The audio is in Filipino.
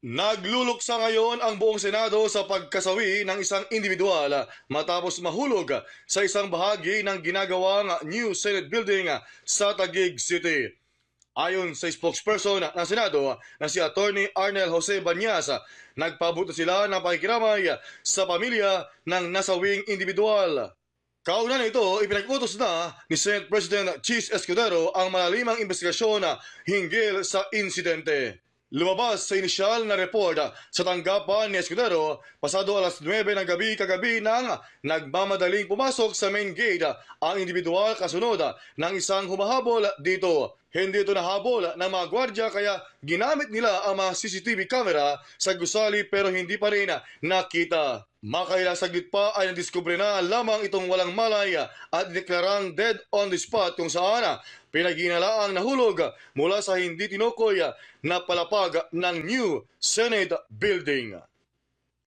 Nagluluksa ngayon ang buong Senado sa pagkasawi ng isang individual matapos mahulog sa isang bahagi ng ginagawang new Senate building sa Taguig City. Ayon sa spokesperson ng Senado na si Attorney Arnel Jose Banyas, nagpabuto sila ng pakikiramay sa pamilya ng nasawing individual. Kauna nito, ipinag-utos na ni Senate President Chis Escudero ang malalimang investigasyon hinggil sa insidente. Lumabas sa inisyal na report sa tanggapan ni Escudero pasado alas 9 ng gabi kagabi nang nagmamadaling pumasok sa main gate ang individual kasunod ng isang humahabol dito. Hindi ito nahabol ng mga gwardya kaya ginamit nila ang mga CCTV camera sa gusali pero hindi pa rin nakita. Makailang saglit pa ay nadiskubre na lamang itong walang malay at deklarang dead on the spot kung saan pinaginalaang nahulog mula sa hindi tinukoy na palapag ng new Senate building.